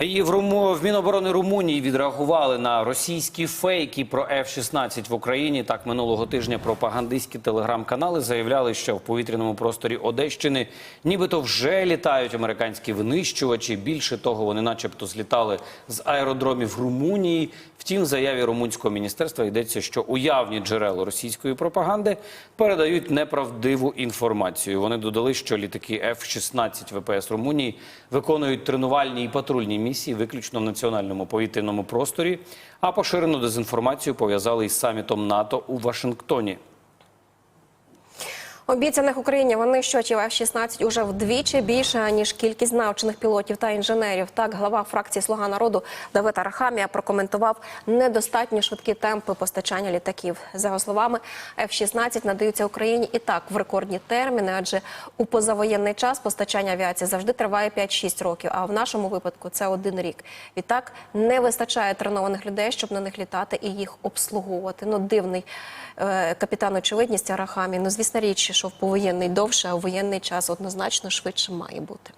І в, Руму... в Міноборони Румунії відреагували на російські фейки про F-16 в Україні. Так минулого тижня пропагандистські телеграм-канали заявляли, що в повітряному просторі Одещини нібито вже літають американські винищувачі. Більше того, вони, начебто, злітали з аеродромів Румунії. Втім, в заяві румунського міністерства йдеться, що уявні джерела російської пропаганди передають неправдиву інформацію. Вони додали, що літаки F-16 ВПС Румунії виконують тренувальні і патрульні місії виключно в національному повітряному просторі, а поширену дезінформацію пов'язали із самітом НАТО у Вашингтоні. Обіцяних Україні винищувачів F-16 уже вдвічі більше ніж кількість навчених пілотів та інженерів. Так, глава фракції Слуга народу Давид Арахамія прокоментував недостатньо швидкі темпи постачання літаків. За його словами, F-16 надаються Україні і так в рекордні терміни, адже у позавоєнний час постачання авіації завжди триває 5-6 років. А в нашому випадку це один рік. Відтак не вистачає тренованих людей, щоб на них літати і їх обслуговувати. Ну дивний е, капітан очевидність Арахамі. Ну звісна річ, що в повоєнний довше, а в воєнний час однозначно швидше має бути.